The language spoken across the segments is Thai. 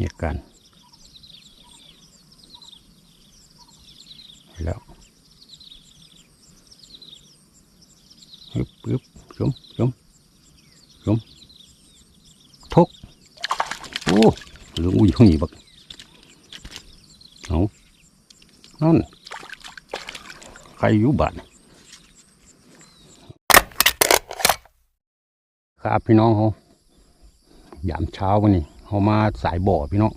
เหตุการณ์แล้วปึ๊บปึ๊บชมชมชมทกโอ้หลืองอุ้ยห้องนี้บักเอานั่นใครอยู่บ้านครับพี่น้องเขายามเช้าวันนี้ เขามาสายบ่อพี่น้อง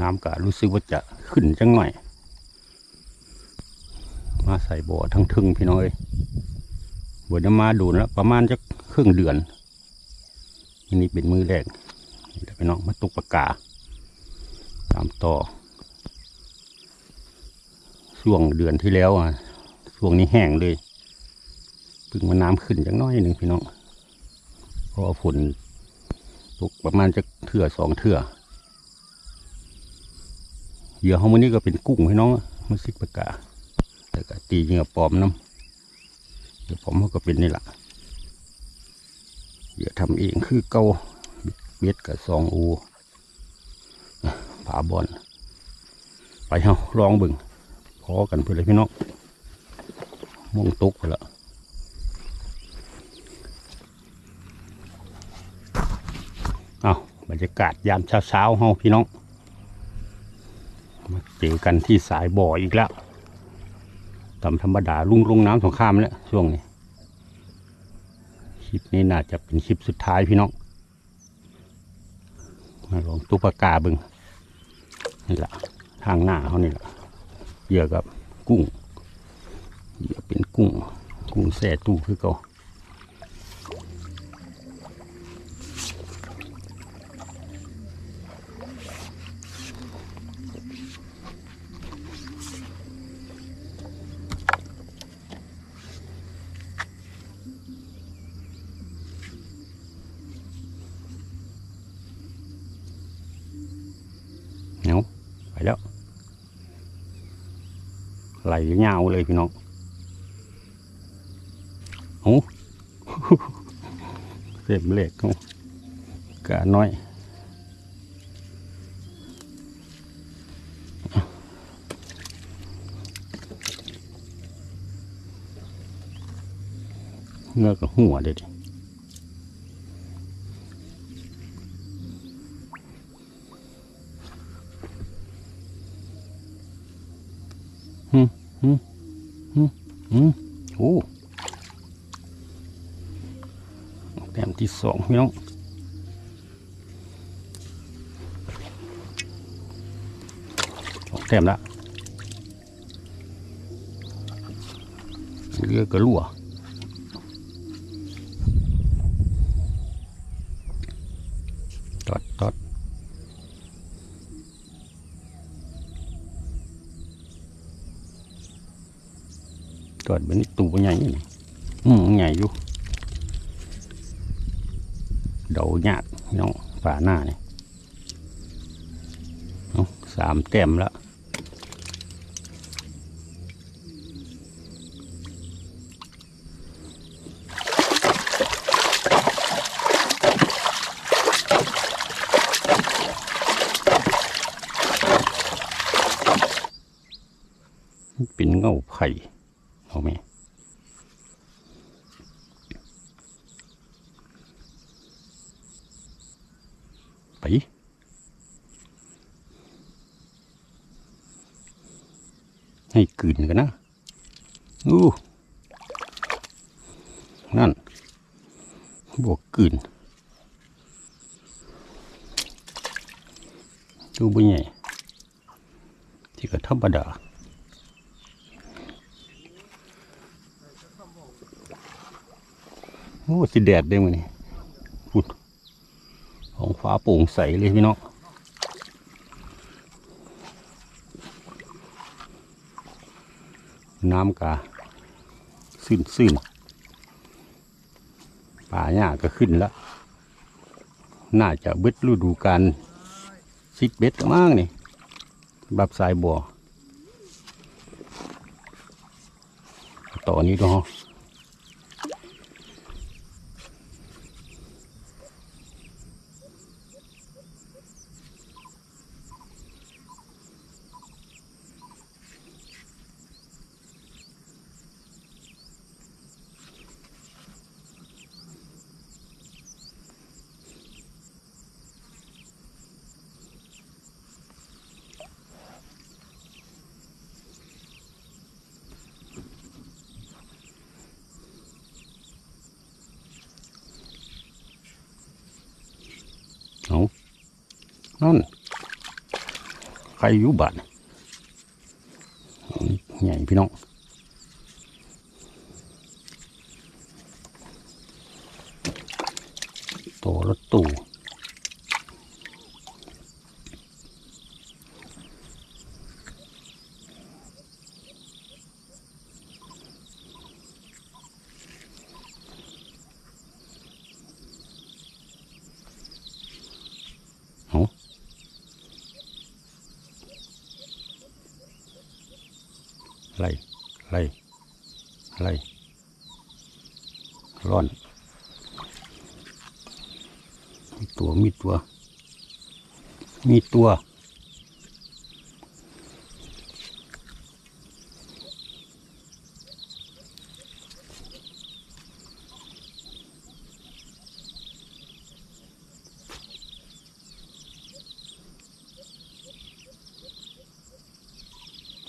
น้ำก็รู้สึกว่าจะขึ้นจังหน่อย มาใส่บ่อทั้งทึ่งพี่น้องเอ้ยเบิดมาดูแล้วประมาณจะครึ่งเดือนอันนี้เป็นมือแรกพี่น้องมาตุกปากกา ตามต่อ ช่วงเดือนที่แล้วอะช่วงนี้แห้งเลยเพิ่งมาน้ำขึ้นจังน้อยหนึ่งพี่น้องเพราะฝน ตกประมาณจะเถื่อสองเถื่อเหยื่อเขามันนี่ก็เป็นกุ้งพี่น้องมันซิกปากกาแต่ก็ตีเหยื่อปลอมน้ำเหยื่อปลอมเขาก็เป็นนี่แหละเหยื่อทำเองคือเกาเบ็ดกับซองอูผาบอลไปเฮาลองบึงพอกันเพื่อเลยพี่น้องม่วงตกไปแล้ว เอาบ รรยากาศยามเช้าๆเฮาพี่น้อง มาเจอกันที่สายบ่ออีกแล้วตามธรรมดาลุ่งลงน้ำสงครามแล้วช่วงนี้ คลิปนี้น่าจะเป็นคลิปสุดท้ายพี่น้อง มาลองตุปากาบึงนี่แหละทางหน้าเขานี่แหละเหยื่อกับกุ้งเหยื่อเป็นกุ้ง กุ้งแส่ตู้คือเก่า ไหลยาเลยพี่น้องโอ้เต็มเล็กกาน้อยเงือกกับหัวเด็ด อืมอืมอืมโอ้แต้มที่สองพี่น้องสองแต้มละเรือกระลั่วตอดตอด เกิดเป็นตูใหญ่นี่อืมใหญ่อยู่เดาหยาดน้องฝาหน้านี่เอาสามแต้มแล้วเป็นเงาไผ่ เอาไหมไปให้กลืนกันนะอู้นั่น บวกกลืนดูบุญใหญ่ที่ก็ธรรมดา โอ้สิแดดได้มั้ยนี่พุดของฟ้าโปร่งใสเลยพี่น้องน้ำกาซื่นซื่นป่าหญ้าก็ขึ้นแล้ว น่าจะเบิดฤดูการซิดเบ็ดมากนี่แบบสายบัวต่อนี้ก็ฮะ นั่นใครอยู่บ้านใหญ่พี่น้องโตรถตู้เอา ไล่ไล่ไล่ร้อน มีตัวมีตัว มีตัว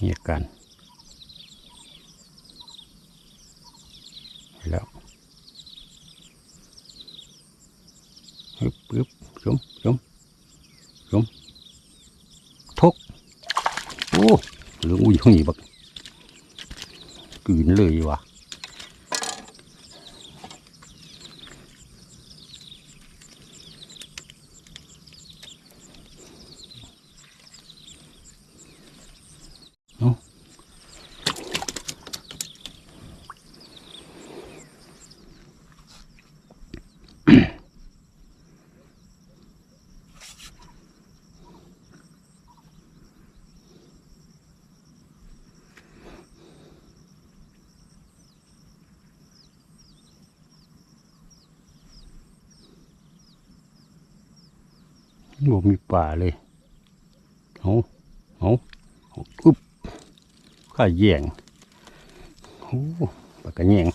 มีอาการไปแล้ว ฮึบฮึบสมสมสมทกโอ้ลุงอุ้ยห้องนี้บักกลืนเลยว่ะ บ่มีป่าเลยเอาเอาอึบข้าแย่งโอ้ปากกระแยง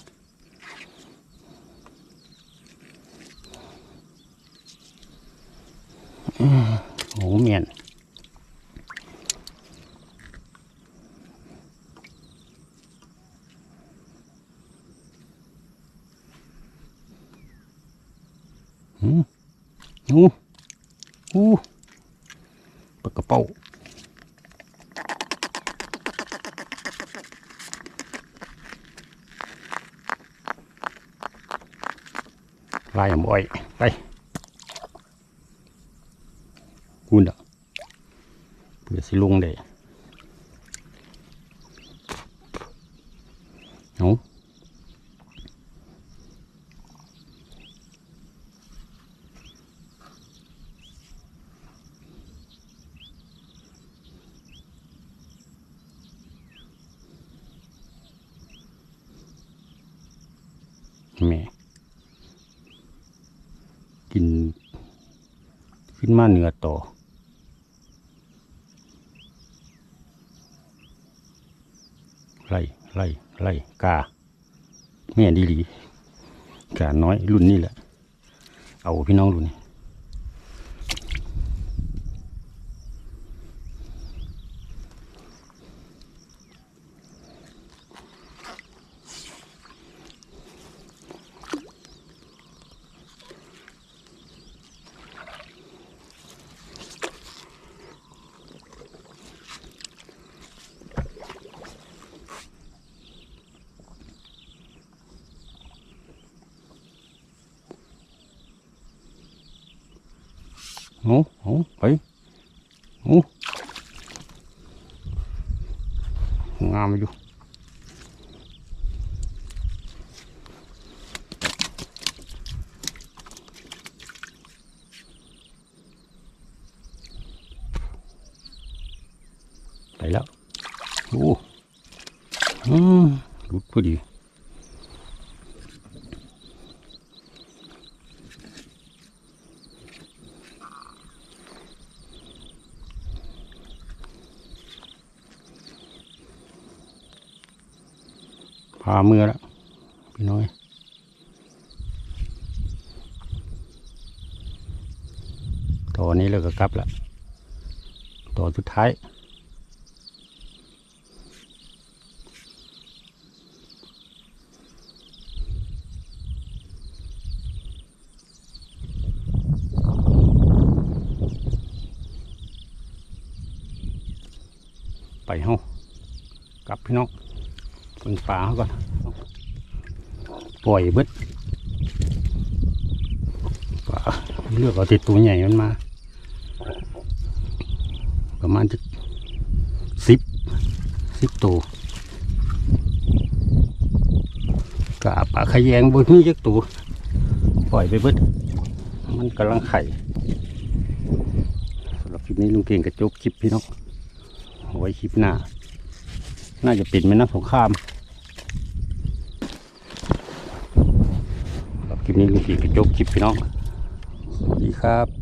อื้อโอ้เมียนหืมอู้อู้ปากกระเป๋า ลายบ่อยไปกุนอะเพื่อสิลงได้เอาแม่ กิน ขึ้น มาเหนือต่อไล่ไล่ไล่กาแม่ดีหลีกาน้อยรุ่นนี้แหละ เอาพี่น้องรุ่นนี้ เอาเอาไปเอาง มือแล้วพี่น้อยต่อนี้เราก็กลับละต่อสุดท้ายไปเฮงกลับพี่น้องเพิ่ป่าเขาก่อน ปล่อยเบิดปลาเลือกเอาติดตัวใหญ่มันมา ประมาณจะสิบสิบตัวกะปลาขยงบนนี้จักตัวปล่อยไปเบิดมันกำลังไข่สำหรับคลิปนี้ลุงเก่งกระจบคลิปพี่น้องเอาไว้คลิปหน้า น่าจะปิดไหมนะสงครามสำหรับค ลิปนี้ลุงเก่งกระจกคลิปพี่น้อง สวัสดีครับ